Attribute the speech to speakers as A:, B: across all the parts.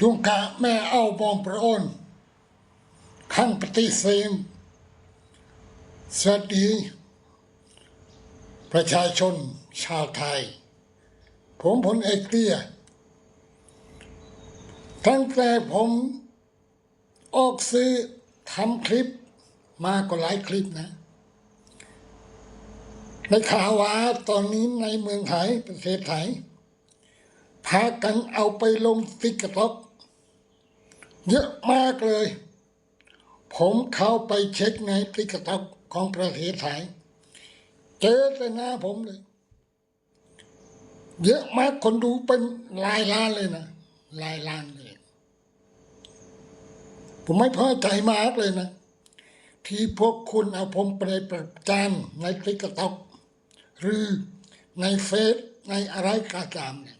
A: จุงกะแม่เอาบองประโอนข้างปฏิเสธสวัสดี ประชาชนชาวไทย ผมพลเอกเตี้ยตั้งแต่ผมออกซื้อทำคลิปมาก็หลายคลิปนะ ในข่าวว่าตอนนี้ในเมืองไทยประเทศไทยพากันเอาไปลงติ๊กต็อก เยอะมากเลย ผมเข้าไปเช็คในติกต็อกของประเทศไทยเจอแต่หน้าผมเลย เยอะมากคนดูเป็นลายล้านเลยนะลายล้านเลย ผมไม่พอใจมากเลยนะ ที่พวกคุณเอาผมไปประจานในติกต็อกหรือในเฟซในอะไรก็ตามเนี่ย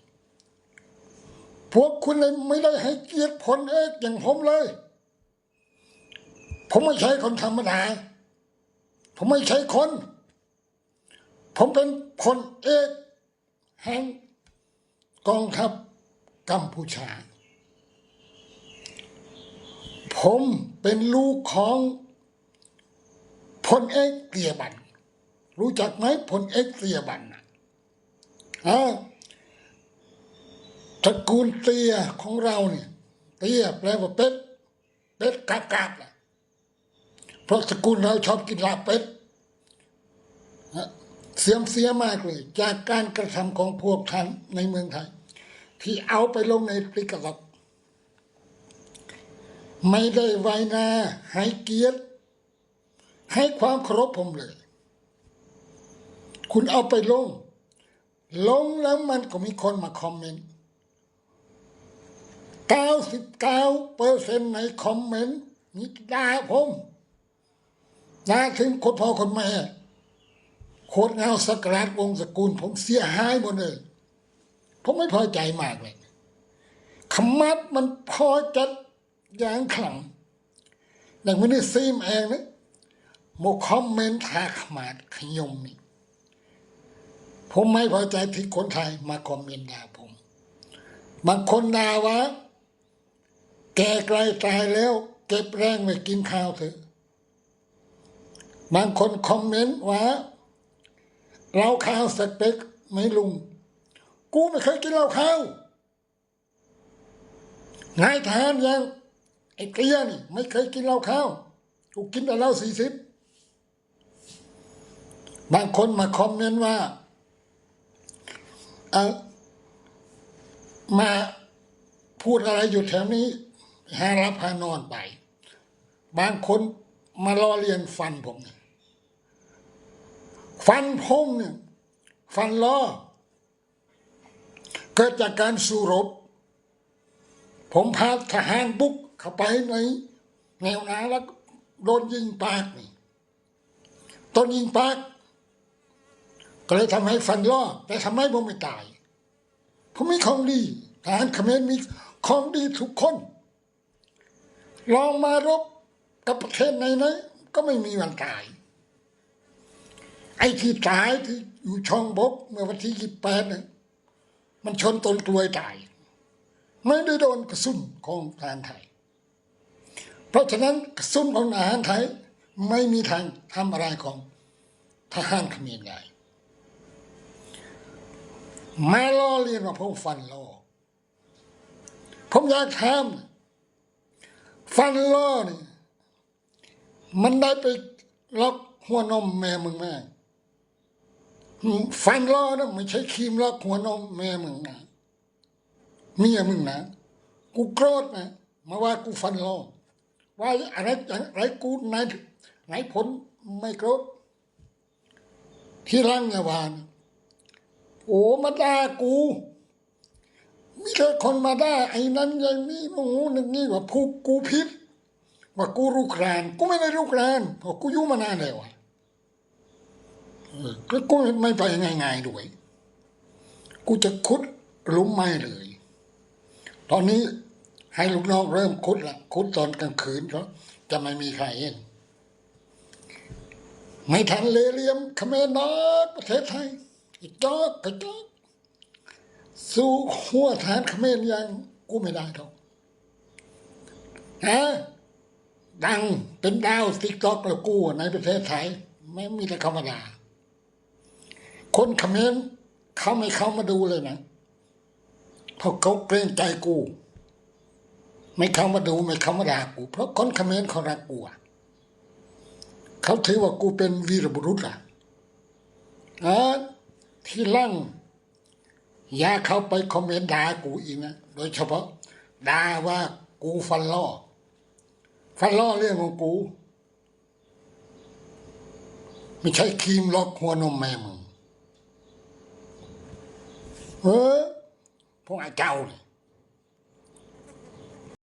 A: พวกคุณเลยไม่ได้ให้เกียรติพลเอกอย่างผมเลย ผมไม่ใช่คนธรรมดา ผมไม่ใช่คน ผมเป็นพลเอกแห่งกองทัพกัมพูชา ผมเป็นลูกของพลเอกเตียบัน รู้จักไหมพลเอกเตียบันนะอ่า ตระกูลเตียของเราเนี่ยเตียแปลว่าเป็ดเป็ดกาบกาบนะเพราะตระกูลเราชอบกินลาบเป็ดเสียมเสียมากเลย จากการกระทำของพวกท่านในเมืองไทย ที่เอาไปลงในปริกต็อกไม่ได้ไวนาให้เกียรติให้ความเคารพผมเลย คุณเอาไปลง ลงแล้วมันก็มีคนมาคอมเมนต์ 99เปอร์เซ็นต์ในคอมเมนต์นี่ด่าผมด่าถึงคนพ่อคนแม่โคตรเงาสกราดวงศ์สกุล ผมเสียหายหมดเลย ผมไม่พอใจมากเลยขมัดมันพอจัดอย่างขลังอย่างไม่ได้ซีมเองนะโมคอมเมนต์ทาขมาดขยมนี่ผมไม่พอใจที่คนไทยมาคอมเมนต์ด่าผม บางคนด่าว่า แก่ไกลตายแล้ว เก็บแรงไว้กินข้าวเถอะ บางคนคอมเมนต์ว่า เราข้าวสเต็กไหม่ลุง กูไม่เคยกินเหล้าข้าวนายทหารยังไอ้เตี้ยนี่ไม่เคยกินเหล้าข้าวกูกินแต่เหล้าสี่สิบบางคนมาคอมเมนต์ว่าเออมาพูดอะไรอยู่แถวนี้ หารับหานอนไป บางคนมาล้อเลียนฟันผมเนี่ยฟันผมเนี่ยฟันล้อเกิดจากการสู้รบ ผมพาทหารบุกเข้าไปในแนวหนาแล้วโดนยิงปากนี่ตอนยิงปาก ก็เลยทำให้ฟันล่อแต่ทำให้ผมไม่ตาย ผมมีของดีทหารเขมรมีของดีทุกคน ลองมารบกับประเทศไหนนก็ไม่มีวันตาย ไอ้ที่ตายที่อยู่ช่องบก เมื่อวันที่ยี่แปดเนี่ยมันชนต้นกล้วยตาย ไม่ได้โดนกระสุนของทหารไทย เพราะฉะนั้นกระสุนของทหารไทยไม่มีทางทำอะไรของทหารเขมรได้มาล้อเลียนว่าผมฟันล้อผมอยากถาม ฟันล้อนี่มันได้ไปล็อกหัวนมแม่มึงแม่ฟันล้อนะไม่ใช่ครีมล็อกหัวนมแม่มึงนะเมียมึงนะกูโกรธนะมาว่ากูฟันล้อว่าอะไรอะไรกูไหนไหนผลไม่โกรธที่ร่างเงาวานโอ้มาด่ากู มีแต่คนมาได่าไอ้นั้นอย่างนี้โอ้โหนึงนี่ว่าผูกกูพิษว่ากูรุกรานกูไม่ได้รุกรานเพราะกูอยู่มานานแล้วอะก็กูไม่ไปง่ายๆด้วย กูจะขุดลุมไม้เลย ตอนนี้ให้ลูกน้องเริ่มขุดละขุดตอนกลางคืนเพราะจะไม่มีใครเห็นไม่ทันเลเลียมเขมรนอกประเทศไทยจอกกระจอก สู้หัวฐานเขมรยังกูไม่ได้หรอกฮะดังเป็นดาวติ๊กต็อกแล้วกูในประเทศไทยไม่มีแต่ธรรมดาคนเขมรเขาไม่เข้ามาดูเลยนะเพราะเขาเกรงใจกู ไม่เข้ามาดูไม่เข้ามาด่ากู เพราะคนเขมรเขารักกูอะเขาถือว่ากูเป็นวีรบุรุษอะอะที่ลั่ง อย่าเข้าไปคอมเมนต์ด่ากูอีกนะ โดยเฉพาะด่าว่ากูฟันล่อ ฟันล่อเรื่องของกู ไม่ใช่ครีมล็อกหัวนมแม่มึงเออพวกไอ้เจ้าเนี่ย